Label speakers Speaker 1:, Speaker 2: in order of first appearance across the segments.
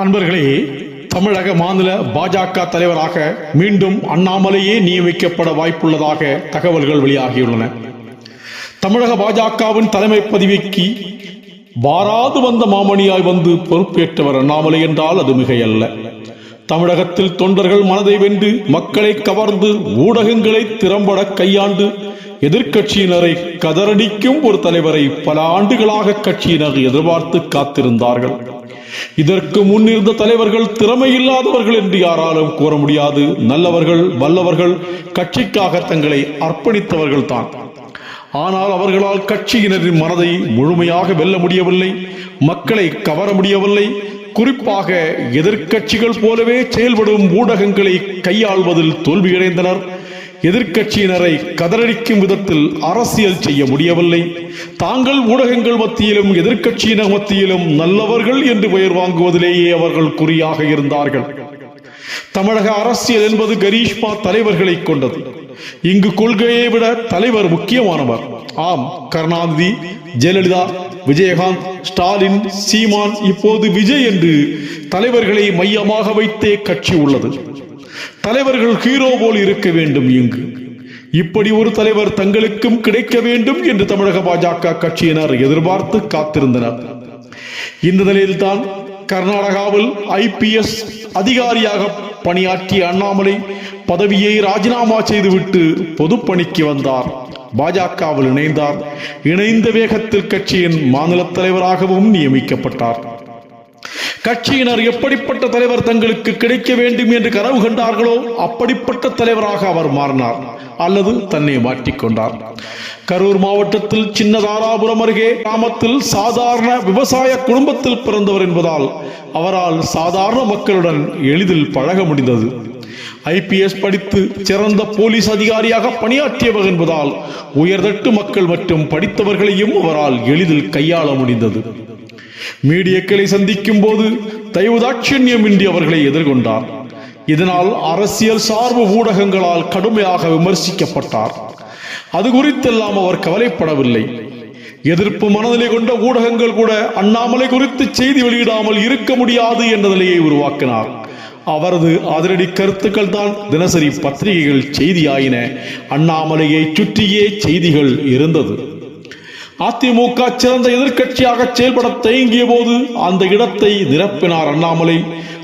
Speaker 1: அன்பர்களே தமிழக மாநில பாஜக தலைவராக மீண்டும் அண்ணாமலையே நியமிக்கப்பட வாய்ப்புள்ளதாக தகவல்கள் வெளியாகியுள்ளன. தமிழக பாஜகவின் தலைமை பதவிக்கு வாராது வந்த மாமணியாய் வந்து பொறுப்பேற்றவர் அண்ணாமலை என்றால் அது மிகையல்ல. தமிழகத்தில் தொண்டர்கள் மனதை வென்று மக்களை கவர்ந்து ஊடகங்களை திறம்பட கையாண்டு எதிர்க்கட்சியினரை கதறடிக்கும் ஒரு தலைவரை பல ஆண்டுகளாக கட்சியினர் எதிர்பார்த்து காத்திருந்தார்கள். இதற்கு முன்னிருந்த தலைவர்கள் திறமை இல்லாதவர்கள் என்று யாராலும் கூற முடியாது. நல்லவர்கள் வல்லவர்கள் கட்சிக்காக தங்களை அர்ப்பணித்தவர்கள் தான். ஆனால் அவர்களால் கட்சியினரின் மனதை முழுமையாக வெல்ல முடியவில்லை மக்களை கவர முடியவில்லை. குறிப்பாக எதிர்க்கட்சிகள் போலவே செயல்படும் ஊடகங்களை கையாள்வதில் தோல்வியடைந்தனர். எதிர்க்கட்சியினரை கதறடிக்கும் விதத்தில் அரசியல் செய்ய முடியவில்லை. தாங்கள் ஊடகங்கள் மத்தியிலும் எதிர்க்கட்சியினர் மத்தியிலும் நல்லவர்கள் என்று பெயர் வாங்குவதிலேயே அவர்கள் குறியாக இருந்தார்கள். தமிழக அரசியல் என்பது கரீஷ்மா தலைவர்களை கொண்டது. இங்கு கொள்கையை விட தலைவர் முக்கியமானவர். ஆம் கருணாநிதி ஜெயலலிதா விஜயகாந்த் ஸ்டாலின் சீமான் இப்போது விஜய் என்று தலைவர்களை மையமாக வைத்தே கட்சி உள்ளது. தலைவர்கள் ஹீரோ போல் இருக்க வேண்டும் இங்கு. இப்படி ஒரு தலைவர் தங்களுக்கும் கிடைக்க வேண்டும் என்று தமிழக பாஜக கட்சியினர் எதிர்பார்த்து காத்திருந்தனர். இந்த நிலையில்தான் கர்நாடகாவில் ஐபிஎஸ் அதிகாரியாக பணியாற்றிய அண்ணாமலை பதவியை ராஜினாமா செய்துவிட்டு பொதுப்பணிக்கு வந்தார். பாஜகவில் இணைந்தார். இணைந்த வேகத்தில் கட்சியின் மாநில தலைவராகவும் நியமிக்கப்பட்டார். கட்சியினர் எப்படிப்பட்ட தலைவர் தங்களுக்கு கிடைக்க வேண்டும் என்று கனவு கண்டார்களோ அப்படிப்பட்ட தலைவராக அவர் மாறினார். அல்லது தன்னை மாற்றிக்கொண்டார் கரூர் மாவட்டத்தில் சின்னதாராபுரம் அருகே கிராமத்தில் சாதாரண விவசாய குடும்பத்தில் பிறந்தவர் என்பதால் அவரால் சாதாரண மக்களுடன் எளிதில் பழக முடிந்தது. ஐபிஎஸ் படித்து சிறந்த போலீஸ் அதிகாரியாக பணியாற்றியவர் என்பதால் உயர்தட்டு மக்கள் மற்றும் படித்தவர்களையும் அவரால் எளிதில் கையாள முடிந்தது. மீடியக்களை சந்திக்கும் போது தயவுதாட்சியமின்றி அவர்களை எதிர்கொண்டார். இதனால் அரசியல் சார்பு ஊடகங்களால் கடுமையாக விமர்சிக்கப்பட்டார். அது குறித்தெல்லாம் அவர் கவலைப்படவில்லை. எதிர்ப்பு மனநிலை கொண்ட ஊடகங்கள் கூட அண்ணாமலை குறித்து செய்தி வெளியிடாமல் இருக்க முடியாது என்ற நிலையை உருவாக்கினார். அவரது அதிரடி கருத்துக்கள் தான் தினசரி பத்திரிகைகள் செய்தியாயின. அண்ணாமலையை சுற்றியே செய்திகள் இருந்தது. அதிமுக சிறந்த எதிர்க்கட்சியாக செயல்பட தயங்கிய போது அந்த இடத்தை நிரப்பினார் அண்ணாமலை.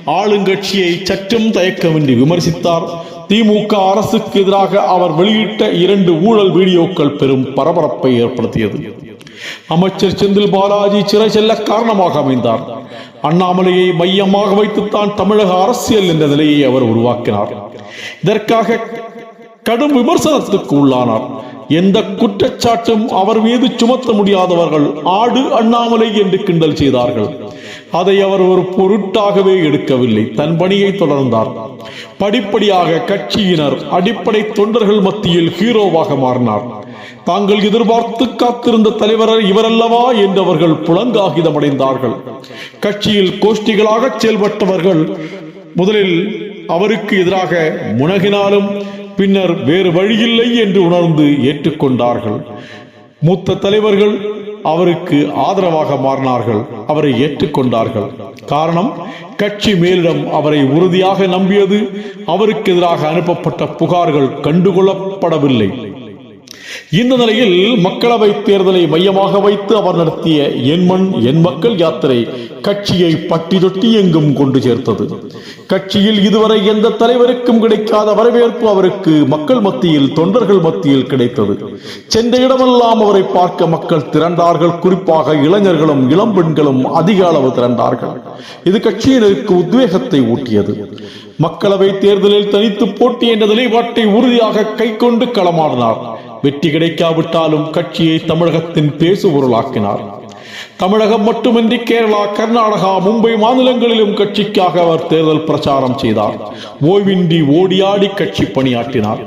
Speaker 1: ஆளுங்கட்சியை சற்றும் தயக்கமின்றி விமர்சித்தார். திமுக அரசுக்கு எதிராக அவர் வெளியிட்ட இரண்டு ஊழல் வீடியோக்கள் பெரும் பரபரப்பை ஏற்படுத்தியது. அமைச்சர் செந்தில் பாலாஜி சிறை செல்ல காரணமாக அமைந்தார். அண்ணாமலையை மையமாக வைத்துத்தான் தமிழக அரசியல் என்ற நிலையை அவர் உருவாக்கினார். இதற்காக கடும் விமர்சனத்துக்கு உள்ளானார். எந்த குற்றச்சாட்டும் அவர் மீது சுமத்த முடியாதவர்கள் ஆடு அண்ணாமலை என்று கிண்டல் செய்தார்கள். அதை அவர் ஒரு பொருட்டாகவே எடுக்கவில்லை. தன் பணியை தொடர்ந்தார். படிப்படியாக கட்சியினர் அடிப்படை தொண்டர்கள் மத்தியில் ஹீரோவாக மாறினார். தாங்கள் எதிர்பார்த்து காத்திருந்த தலைவர் இவரல்லவா என்றவர்கள் புலங்காகிதமடைந்தார்கள். கட்சியில் கோஷ்டிகளாக செயல்பட்டவர்கள் முதலில் அவருக்கு எதிராக முனகினாலும் பின்னர் வேறு வழியில்லை என்று உணர்ந்து ஏற்றுக்கொண்டார்கள். மூத்த தலைவர்கள் அவருக்கு ஆதரவாக மாறினார்கள். அவரை ஏற்றுக்கொண்டார்கள். காரணம் கட்சி மேலிடம் அவரை உறுதியாக நம்பியது அவருக்கு எதிராக அனுப்பப்பட்ட புகார்கள் கண்டுகொள்ளப்படவில்லை. இந்த நிலையில் மக்களவை தேர்தலை மையமாக வைத்து அவர் நடத்திய என் மண் என் மக்கள் யாத்திரை கட்சியை பட்டி தொட்டி எங்கும் கொண்டு சேர்த்தது. கட்சியில் இதுவரை எந்த தலைவருக்கும் கிடைக்காத வரவேற்பு அவருக்கு மக்கள் மத்தியில் தொண்டர்கள் மத்தியில் கிடைத்தது. சென்ற இடமெல்லாம் அவரை பார்க்க மக்கள் திரண்டார்கள். குறிப்பாக இளைஞர்களும் இளம் பெண்களும் அதிக அளவு திரண்டார்கள். இது கட்சியினருக்கு உத்வேகத்தை ஊட்டியது. மக்களவை தேர்தலில் தனித்து போட்டி என்ற நிலைப்பாட்டை உறுதியாக கொண்டு களமாடினார். வெற்றி கிடைக்காவிட்டாலும் கட்சியை தமிழகத்தின் பேசுபொருளாக்கினார். தமிழகம் மட்டுமின்றி கேரளா கர்நாடகா மும்பை மாநிலங்களிலும் கட்சிக்காக அவர் தேர்தல் பிரச்சாரம் செய்தார். ஓய்வின்றி ஓடியாடி கட்சி பணியாற்றினார்.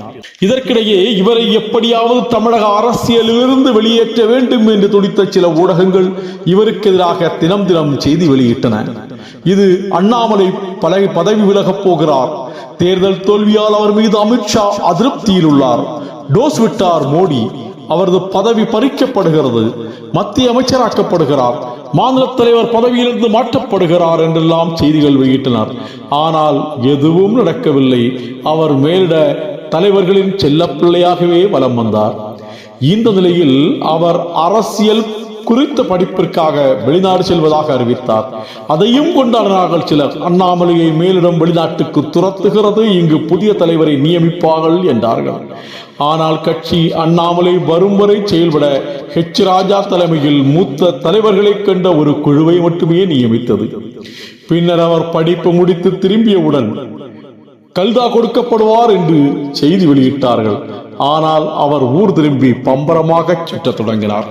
Speaker 1: இதற்கிடையே இவரை எப்படியாவது தமிழக அரசியலிலிருந்து வெளியேற்ற வேண்டும் என்று துடித்த சில ஊடகங்கள் இவருக்கு எதிராக தினம் தினம் செய்தி வெளியிட்டன. இது அண்ணாமலை பல பதவி விலகப் போகிறார். தேர்தல் தோல்வியால் அவர் மீது அமித்ஷா அதிருப்தியில் உள்ளார். டோஸ் விட்டார் மோடி. அவரது பதவி பறிக்கப்படுகிறது. மத்திய அமைச்சராக்கப்படுகிறார். மாநில தலைவர் பதவியிலிருந்து மாற்றப்படுகிறார் என்றெல்லாம் செய்திகள் வெளியிட்டனர். ஆனால் எதுவும் நடக்கவில்லை. அவர் மேலிட தலைவர்களின் செல்லப்பிள்ளையாகவே வலம் வந்தார். இந்த நிலையில் அவர் அரசியல் குறித்த படிப்பிற்காக வெளிநாடு செல்வதாக அறிவித்தார். அதையும் கொண்டாடினார்கள் சிலர். அண்ணாமலையை மேலிடம் வெளிநாட்டுக்கு துரத்துகிறது இங்கு புதிய தலைவரை நியமிப்பார்கள் என்றார்கள். ஆனால் கட்சி அண்ணாமலை வரும் வரை செயல்பட ஹெச் ராஜா தலைமையில் மூத்த தலைவர்களை கண்ட ஒரு குழுவை மட்டுமே நியமித்தது. பின்னர் அவர் படிப்பு முடித்து திரும்பியவுடன் கல்தா கொடுக்கப்படுவார் என்று செய்தி வெளியிட்டார்கள். ஆனால் அவர் ஊர் திரும்பி பம்பரமாக சுற்றத் தொடங்கினார்.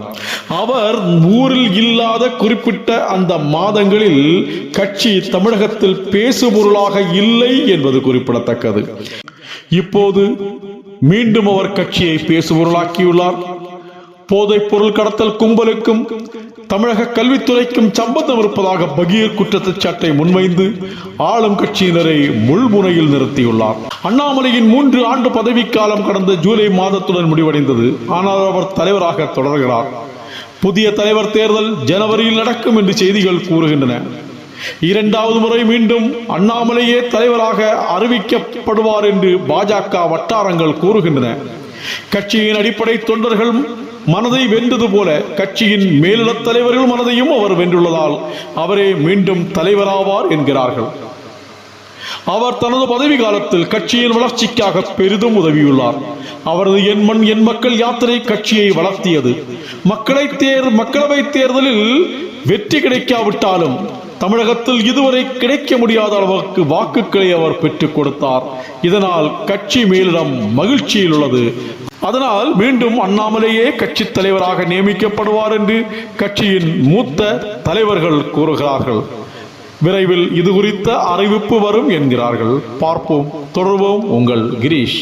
Speaker 1: அவர் ஊரில் இல்லாத குறிப்பிட்ட அந்த மாதங்களில் கட்சி தமிழகத்தில் பேசுபொருளாக இல்லை என்பது குறிப்பிடத்தக்கது. இப்போது மீண்டும் அவர் கட்சியை பேசுபொருளாக்கியுள்ளார். போதைப் பொருள் கடத்தல் கும்பலுக்கும் தமிழக கல்வித்துறைக்கும் சம்பந்தம் இருப்பதாக பகீர் குற்றச்சாட்டை முன்வைந்து ஆளும் கட்சியினரை முள்முனையில் நிறுத்தியுள்ளார். அண்ணாமலையின் மூன்று ஆண்டு பதவிக்காலம் கடந்த ஜூலை மாதத்துடன் முடிவடைந்தது. ஆனால் அவர் தலைவராக தொடர்கிறார். புதிய தலைவர் தேர்தல் ஜனவரியில் நடக்கும் என்று செய்திகள் கூறுகின்றன. இரண்டாவது முறை மீண்டும் அண்ணாமலையே தலைவராக அறிவிக்கப்படுவார் என்று பாஜக வட்டாரங்கள் கூறுகின்றன. கட்சியின் அடிப்படை தொண்டர்கள் மனதை வென்றது போல கட்சியின் மேலிட தலைவர்கள் மனதையும் அவர் வென்றுள்ளதால் அவரே மீண்டும் தலைவராவார் என்கிறார்கள். அவர் தனது பதவி காலத்தில் கட்சியின் வளர்ச்சிக்காக பெரிதும் உதவியுள்ளார். அவரது என் மண் என் மக்கள் யாத்திரை கட்சியை வளர்த்தியது. மக்களை தேர் மக்களவை தேர்தலில் வெற்றி கிடைக்காவிட்டாலும் தமிழகத்தில் இதுவரை கிடைக்க முடியாத அளவுக்கு வாக்குகளை அவர் பெற்றுக் கொடுத்தார். இதனால் கட்சி மேலிடம் மகிழ்ச்சியில் உள்ளது. அதனால் மீண்டும் அண்ணாமலையே கட்சி தலைவராக நியமிக்கப்படுவார் என்று கட்சியின் மூத்த தலைவர்கள் கூறுகிறார்கள். விரைவில் இது குறித்த அறிவிப்பு வரும் என்கிறார்கள். பார்ப்போம் தொடர்வோம் உங்கள் கிரீஷ்.